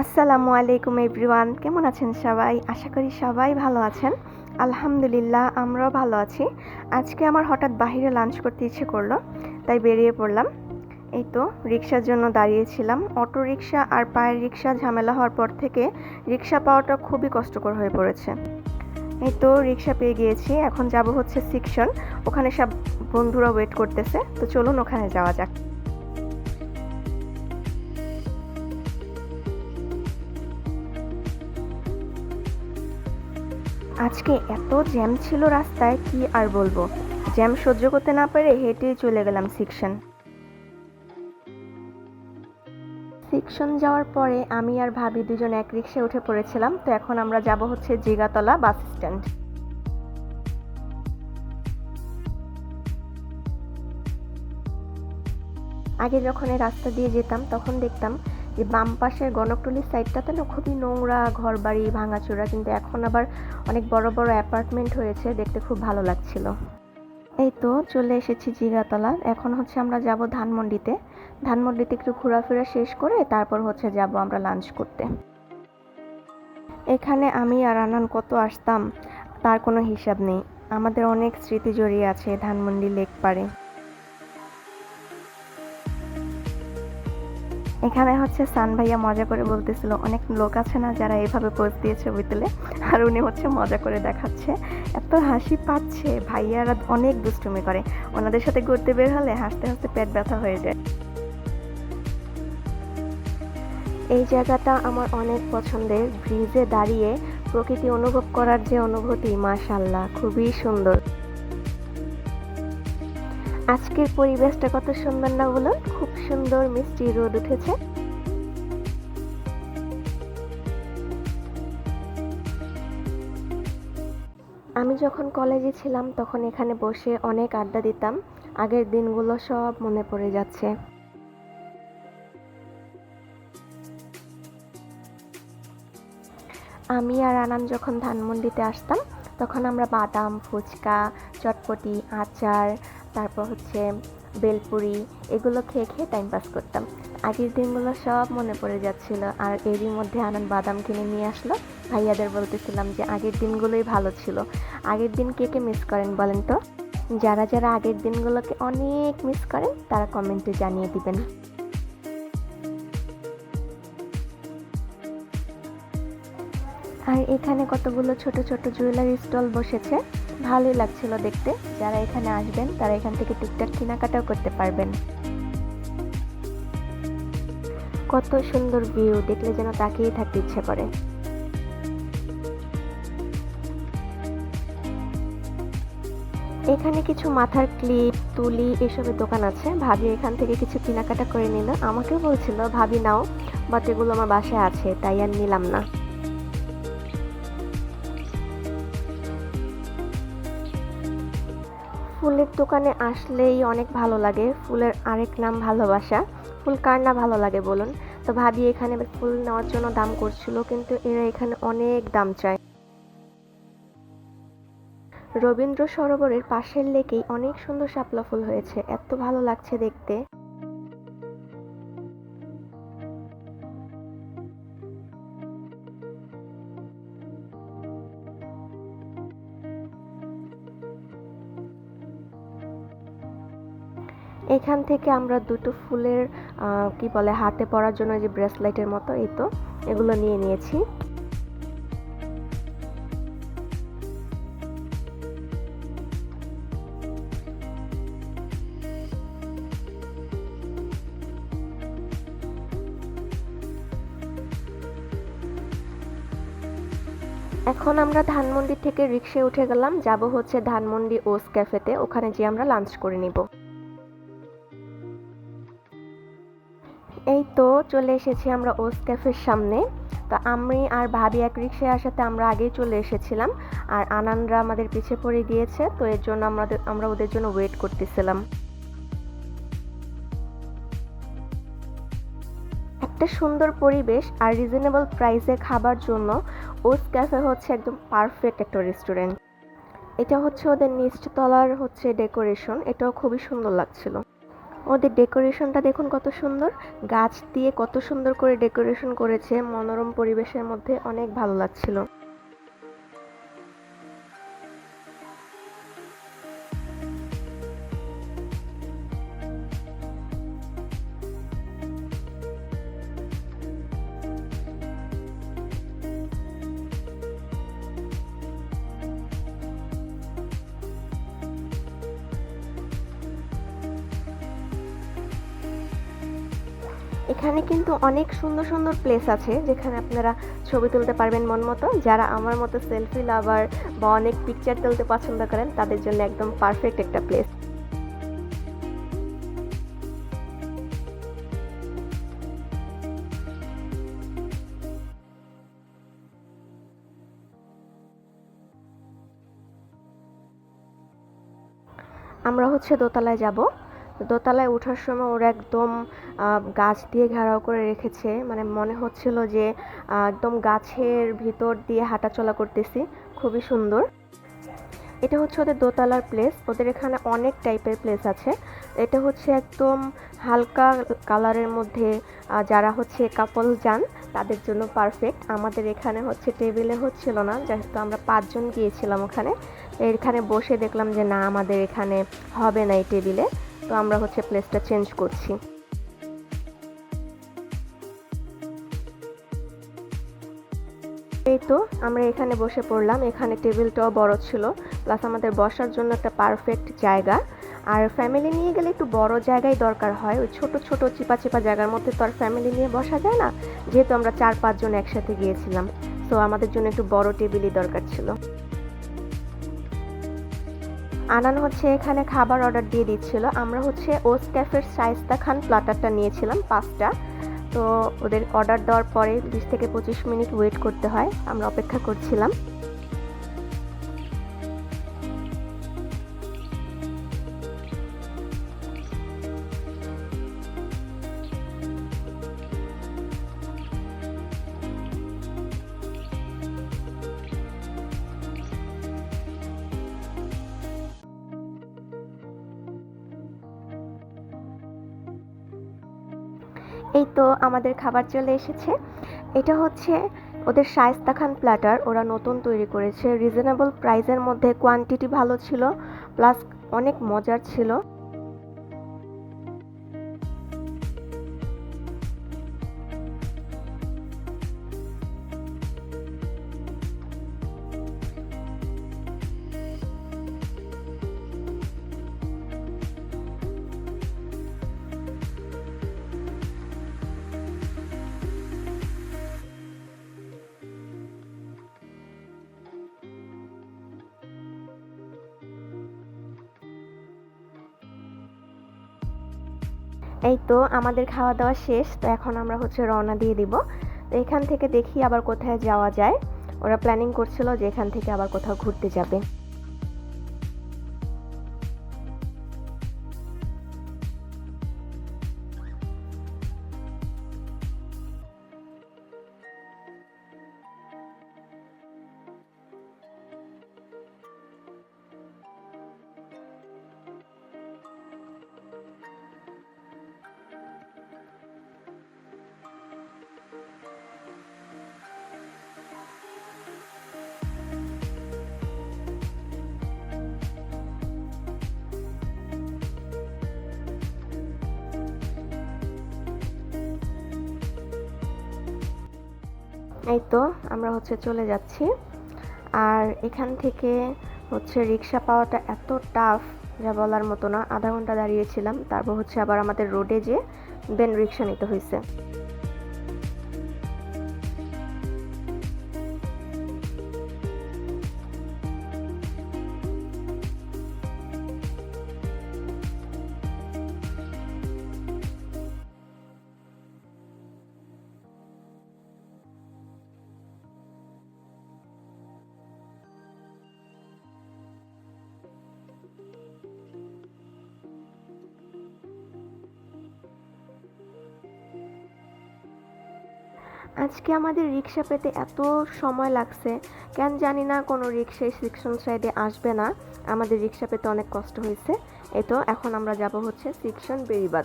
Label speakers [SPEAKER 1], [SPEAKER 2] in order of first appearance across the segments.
[SPEAKER 1] আসসালামু আলাইকুম এভরিওয়ান, কেমন আছেন সবাই? আশা করি সবাই ভালো আছেন। আলহামদুলিল্লাহ, আমরাও ভালো আছি। আজকে আমার হঠাৎ বাইরে লাঞ্চ করতে ইচ্ছে করল, তাই বেরিয়ে পড়লাম। এই তো রিক্সার জন্য দাঁড়িয়েছিলাম। অটো রিক্সা আর পায়ের রিক্সা ঝামেলা হওয়ার পর থেকে রিক্সা পাওয়াটা খুবই কষ্টকর হয়ে পড়েছে। এই তো রিক্সা পেয়ে গিয়েছি। এখন যাব হচ্ছে সিকশন ওখানে সব বন্ধুরা ওয়েট করতেছে। তো চলুন ওখানে যাওয়া যাক। আজকে এত জ্যাম ছিল রাস্তায়, কি আর বলব? জ্যাম সহ্য করতে না পেরে হেঁটেই চলে গেলাম সিকশন সিকশন যাওয়ার পরে আমি আর ভাবি দুজন এক রিক্সায় উঠে পড়েছিলাম, তো এখন আমরা যাব হচ্ছে জিগাতলা বাস স্ট্যান্ড। আগে যখন এই রাস্তা দিয়ে যেতাম, তখন দেখতাম যে বাম পাশের গণকটলির সাইডটাতে না খুবই নোংরা ঘর ঘরবাড়ি, ভাঙাচোরা, কিন্তু এখন আবার অনেক বড় বড় অ্যাপার্টমেন্ট হয়েছে, দেখতে খুব ভালো লাগছিল। এই তো চলে এসেছি জিগাতলা এখন হচ্ছে আমরা যাব ধানমন্ডিতে। ধানমন্ডিতে একটু ঘোরাফেরা শেষ করে তারপর হচ্ছে যাব আমরা লাঞ্চ করতে। এখানে আমি আর আনান কত আসতাম, তার কোনো হিসাব নেই। আমাদের অনেক স্মৃতি জড়িয়ে আছে ধানমন্ডি লেক পাড়ে। এখানে হচ্ছে সান ভাইয়া মজা করে বলতেছিল, অনেক লোক আছে না যারা এভাবে পোজ দিয়ে ছবি তুলে? আর উনি হচ্ছে মজা করে দেখাচ্ছে। এত হাসি পাচ্ছে, ভাইয়ারা অনেক দুষ্টুমি করে। ওনাদের সাথে ঘুরতে বের হলে হাসতে হাসতে পেট ব্যথা হয়ে যায়। এই জায়গাটা আমার অনেক পছন্দের। ব্রিজে দাঁড়িয়ে প্রকৃতি অনুভব করার যে অনুভূতি মাশাল্লাহ খুবই সুন্দর। আজকের পরিবেশটা কত সুন্দর না বলুন? খুব সুন্দর মিষ্টি রোদ উঠেছে। আমি যখন কলেজে ছিলাম, তখন এখানে বসে অনেক আড্ডা দিতাম। আগের দিনগুলো সব মনে পড়ে যাচ্ছে। আমি আর আনান যখন ধানমন্ডিতে আসতাম, তখন আমরা বাদাম, ফুচকা, চটপটি, আচার, তারপর হচ্ছে বেলপুরি, এগুলো খেয়ে খেয়ে টাইম পাস করতাম। আগের দিনগুলো সব মনে পড়ে যাচ্ছিল আর এরই মধ্যে আনন্দ বাদাম কিনে নিয়ে আসলো। ভাইয়াদের বলতেছিলাম যে আগের দিনগুলোই ভালো ছিল। আগের দিন কে কে মিস করেন বলেন তো? যারা যারা আগের দিনগুলোকে অনেক মিস করেন, তারা কমেন্টে জানিয়ে দিবেন। আর এখানে কতগুলো ছোট ছোট জুয়েলারি স্টল বসেছে? ভালোই লাগছিল দেখতে। যারা এখানে আসবেন, তারা এখান থেকে টুকটাক কেনাকাটাও করতে পারবেন। কত সুন্দর ভিউ, দেখলে যেন তাকিয়ে থাকতে ইচ্ছে করে। এখানে কিছু মাথার ক্লিপ, তুলি এসবের দোকান আছে। ভাবি এখান থেকে কিছু কেনাকাটা করে নিল। আমাকেও বলছিল, ভাবি নাও বাট এগুলো আমার বাসায় আছে, তাই আর নিলাম না। ফুলের দোকানে আসলেই অনেক ভালো লাগে। ফুলের আরেক নাম ভালোবাসা। ফুল কার না ভালো লাগে বলুন? তো ভাবি এখানে ফুল নেওয়ার জন্য দাম করছিল, কিন্তু এরা এখানে অনেক দাম চায়। রবীন্দ্র সরোবরের পাশের লেকেই অনেক সুন্দর শাপলা ফুল হয়েছে। এত ভালো লাগছে দেখতে। এখান থেকে আমরা দুটো ফুলের কি বলে, হাতে পরার জন্য যে ব্রেসলেটের মতো, এই তো, এগুলো নিয়ে নিয়েছি। এখন আমরা ধানমন্ডি থেকে রিক্সায় উঠে গেলাম। যাব হচ্ছে ধানমন্ডি ওস ক্যাফেতে। ওখানে গিয়ে আমরা লাঞ্চ করে নিব। তো চলে এসেছি আমরা ওস ক্যাফের সামনে। তো আমি আর ভাবি এক রিক্সায় আসাতে আমরা আগেই চলে এসেছিলাম আর আনানরা আমাদের পিছে পড়ে গিয়েছে, তো এর জন্য আমাদের আমরা ওদের জন্য ওয়েট করতেছিলাম। একটা সুন্দর পরিবেশ আর রিজনেবল প্রাইসে খাবার জন্য ওস ক্যাফে হচ্ছে একদম পারফেক্ট একটা রেস্টুরেন্ট এটা হচ্ছে ওদের নিচতলার হচ্ছে ডেকোরেশন এটাও খুবই সুন্দর লাগছিল। ওদের ডেকোরেশনটা দেখুন কত সুন্দর। গাছ দিয়ে কত সুন্দর করে ডেকোরেশন করেছে। মনোরম পরিবেশের মধ্যে অনেক ভালো লাগছিল। এখানে কিন্তু অনেক সুন্দর সুন্দর প্লেস আছে যেখানে আপনারা ছবি তুলতে পারবেন মন মতো। যারা আমার মতো সেলফি লাভার বা অনেক পিকচার তুলতে পছন্দ করেন, তাদের জন্য একদম পারফেক্ট একটা প্লেস আমরা হচ্ছে দোতলায় যাব। দোতলায় ওঠার সময় ওরা একদম গাছ দিয়ে ঘেরাও করে রেখেছে। মানে মনে হচ্ছিল যে একদম গাছের ভিতর দিয়ে হাঁটাচলা করতেছি। খুবই সুন্দর। এটা হচ্ছে ওদের দোতলার প্লেস ওদের এখানে অনেক টাইপের প্লেস আছে। এটা হচ্ছে একদম হালকা কালারের মধ্যে যারা হচ্ছে কাপল যান, তাদের জন্য পারফেক্ট আমাদের এখানে হচ্ছে টেবিলে হচ্ছিল না। যেহেতু আমরা পাঁচজন গিয়েছিলাম ওখানে। এখানে বসে দেখলাম যে, না, আমাদের এখানে হবে না এই টেবিলে তো আমরা হচ্ছে প্লেসটা চেঞ্জ করছি। এই তো আমরা এখানে বসে পড়লাম, এখানে টেবিলটাও বড় ছিল প্লাস আমাদের বসার জন্য একটা পারফেক্ট জায়গা। আর ফ্যামিলি নিয়ে গেলে একটু বড় জায়গায় দরকার হয়, ওই ছোট ছোট চিপা চিপা জায়গার মধ্যে তো আর ফ্যামিলি নিয়ে বসা যায় না, যেহেতু আমরা চার পাঁচজন একসাথে গিয়েছিলাম। তো আমাদের জন্য একটু বড় টেবিলই দরকার ছিল। আনান হচ্ছে এখানে খাবার অর্ডার দিয়ে দিচ্ছিল। আমরা হচ্ছে ওস ক্যাফের সাইস্তা খান প্লাটারটা নিয়েছিলাম, পাঁচটা। তো ওদের অর্ডার দেওয়ার পরে বিশ থেকে পঁচিশ মিনিট ওয়েট করতে হয়, আমরা অপেক্ষা করছিলাম। এই তো আমাদের খাবার চলে এসেছে। এটা হচ্ছে ওদের শায়স্তা খান প্ল্যাটার। ওরা নতুন তৈরি করেছে। রিজনেবল প্রাইসের মধ্যে কোয়ান্টিটি ভালো ছিল, প্লাস অনেক মজার ছিল। এই তো আমাদের খাওয়া দাওয়া শেষ, তো এখন আমরা হচ্ছে রওনা দিয়ে দিব। তো এখান থেকে দেখি আবার কোথায় যাওয়া যায়। ওরা প্ল্যানিং করছিল যে এখান থেকে আবার কোথাও ঘুরতে যাবে। এই তো, আমরা হচ্ছে চলে যাচ্ছি। আর এখান থেকে হচ্ছে রিক্সা পাওয়াটা এত টাফ যা বলার মতো না। আধা ঘণ্টা দাঁড়িয়েছিলাম, তারপর হচ্ছে আবার আমাদের রোডে যে বেন রিক্সা নিতে হয়েছে আজকে আমাদের রিক্সা পেতে এত সময় লাগছে। কেন জানি না কোনো রিক্সায় সেকশন সাইডে আসবে না। আমাদের রিক্সা পেতে অনেক কষ্ট হয়েছে। এই তো, এখন আমরা যাব হচ্ছে সেকশন বেরিবাদ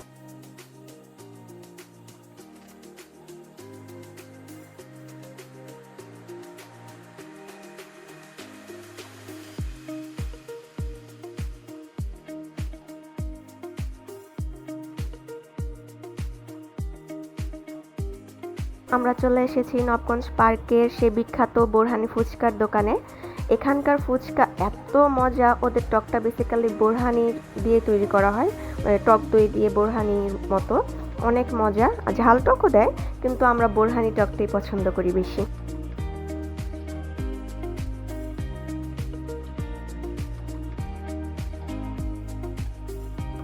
[SPEAKER 1] আমরা চলে এসেছি নবগঞ্জ পার্কের সে বিখ্যাত বোরহানি ফুচকার দোকানে। এখানকার ফুচকা এত মজা, ওদের টকটা বেসিক্যালি বোরহানি দিয়ে তৈরি করা হয় মানে টক দই দিয়ে বোরহানির মতো। অনেক মজা ঝাল টকও দেয়, কিন্তু আমরা বোরহানি টকটাই পছন্দ করি বেশি।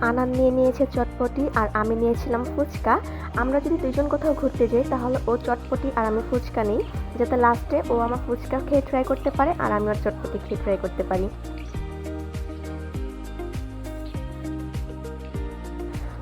[SPEAKER 1] আনান নিয়ে নিয়েছে চটপটি আর আমি নিয়েছিলাম ফুচকা। আমরা যদি দুজন কোথাও ঘুরতে যাই, তাহলে ও চটপটি আর আমি ফুচকা নিই, যাতে লাস্টে ও আমার ফুচকা খেয়ে ট্রাই করতে পারে আর আমি ওর চটপটি খেয়ে ট্রাই করতে পারি।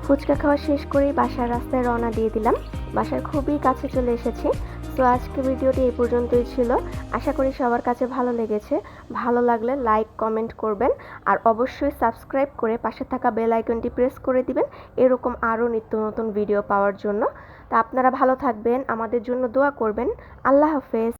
[SPEAKER 1] ফুচকা খাওয়া শেষ করেই বাসার রাস্তায় রওনা দিয়ে দিলাম। বাসার খুবই কাছে চলে এসেছি। তো আজকে ভিডিওটি এই পর্যন্তই ছিল। আশা করি সবার কাছে ভালো লেগেছে। ভালো লাগলে লাইক, কমেন্ট করবেন। আর অবশ্যই সাবস্ক্রাইব করে পাশে থাকা বেল আইকনটি প্রেস করে দিবেন। এরকম আরও নিত্য নতুন ভিডিও পাওয়ার জন্য। তা আপনারা ভালো থাকবেন, আমাদের জন্য দোয়া করবেন। আল্লাহ হাফেজ।